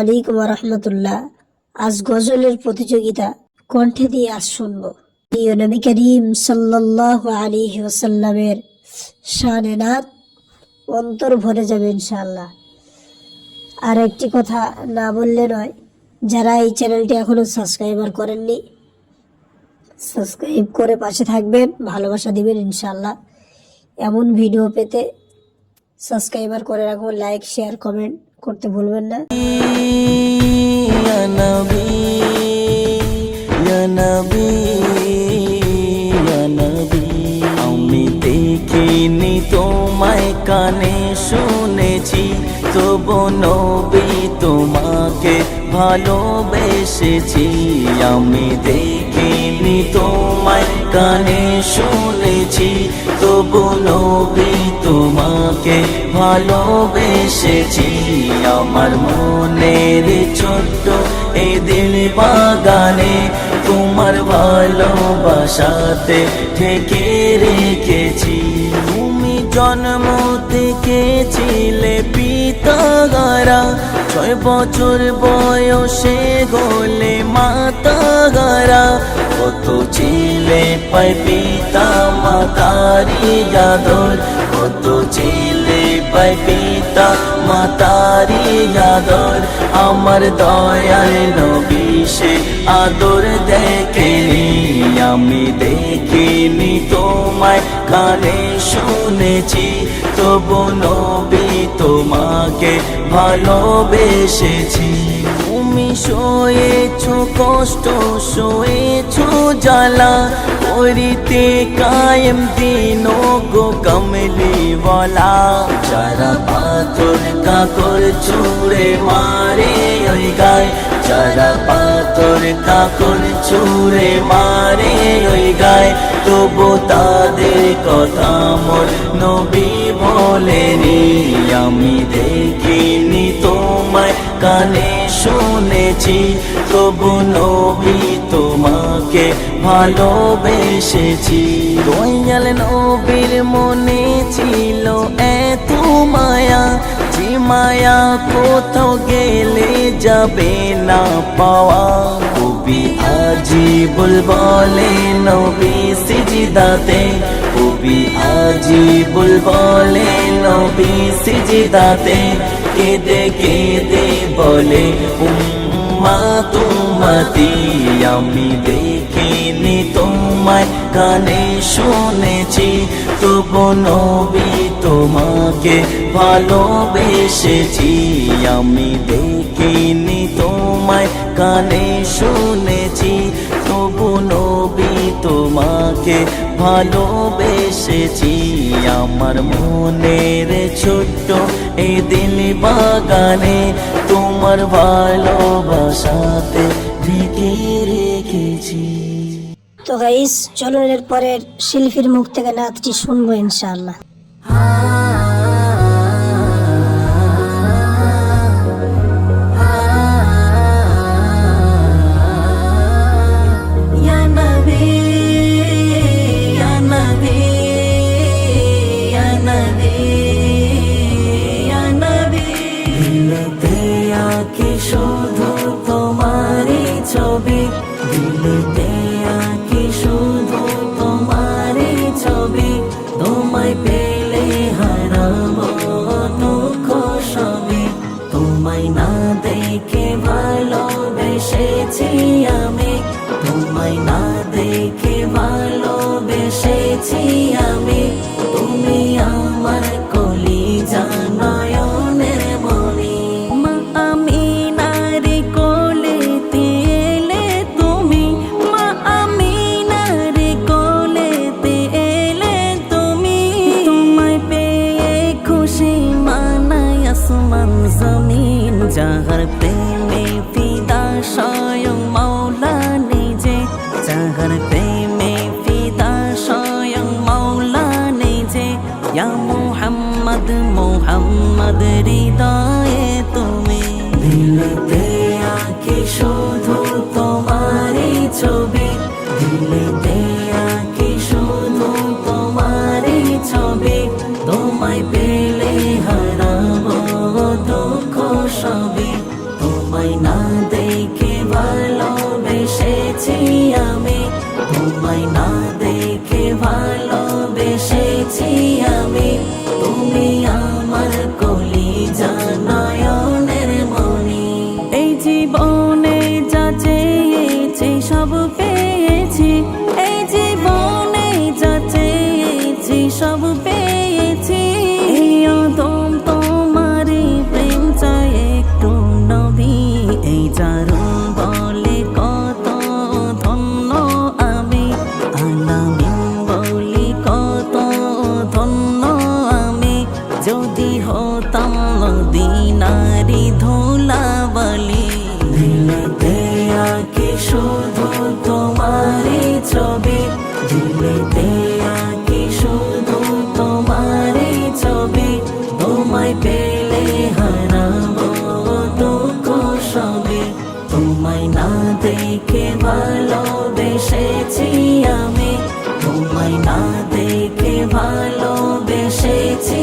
আলাইকুম রহমতুল্লাহ আজ গজলের প্রতিযোগিতা কণ্ঠে দিয়ে আজ শুনব। প্রিয় নবী করিম সাল্লাহ আলী ওসাল্লামের শানে নাথ অন্তর ভরে যাবে ইনশাআল্লাহ। আর একটি কথা না বললে নয়, যারা এই চ্যানেলটি এখনও সাবস্ক্রাইবার করেননি, সাবস্ক্রাইব করে পাশে থাকবেন, ভালোবাসা দিবেন ইনশাল্লাহ এমন ভিডিও পেতে সাবস্ক্রাইবার করে রাখব লাইক শেয়ার কমেন্ট করতে ভুলবেন না। আমি তোমায় কানে শুনেছি, তবু নবী তোমাকে ভালোবেসেছি, আমি দেখিনি তোমায়, কানে শুনেছি, তবু নবী তোমাকে ভালোবেসেছি। আমার মনের ছোট্ট এই দিল বাগানে, তোমার ভালোবাসাতে ঠেকে রেখেছি। জন্ম থেকে ছিলে পিতাগারা। ছয় বছর বয়সে গোলে মাতাগারা। কত ছিলে পাই পিতা মাতারি যাদর কত ছিলে পাই পিতা মাতারি যাদর আমার দয়াল নবী সে আদর দেখেনি। কানে শুনেছি, তবু নবী তোমাকে ভালোবেসেছি। তুমি শোয়েছ, কষ্ট শোয়েছ, জ্বালা করিতে কায়েম দিন গো কমলিওয়ালা। যারা পাথর কাকর ছুড়ে মারে ওই গায়, যারা কাকর ছুড়ে মারে ওই গায়। তবু তাদের কথা মোর নবী বলেনি। আমি দেখিনি তোমায়, কানে শুনেছি। তবু নবী তোমাকে ভালোবেসেছি। দয়াল নবীর মনে ছিল এত মায়া যে মায়া কোথাও গেলে যাবে না পাওয়া। কবি আজিবুল বলে, নবী সিজিদাতে। কবি আজিবুল বলে, নবী সিজিদাতে। কেঁদে কেঁদে বলে, উম্মা, তুমাতি, আমি দেখিনি তোমায়, কানে শুনেছি। তবু নবী তোমাকে ভালোবেসেছি, আমি তোমায় কানে শুনেছি, তবু নবী তোমাকে ভালোবেসেছি। আমার মনের ছোট্ট এই দিল বাগানে তোমার ভালোবাসাতে ঢেকে রেখেছি। তো গাইস চলুন এর পরের শিল্পীর মুখ থেকে নাচটি শুনব ইনশাআল্লাহ। আসমান জমিন যাহার প্রেমে ফিদা স্বয়ং মাওলা নিজে যাহার প্রেমে ফিদা স্বয়ং মাওলা নিজে ইয়া মোহাম্মদ মুহাম্মদ হৃদয়ে তোমায় না ভিড়তে আঁকি শুধু পেলে হারাবো সবে তোমায় না দেখে ভালোবেসেছি আমি। তোমায় না দেখে ভালোবেসেছি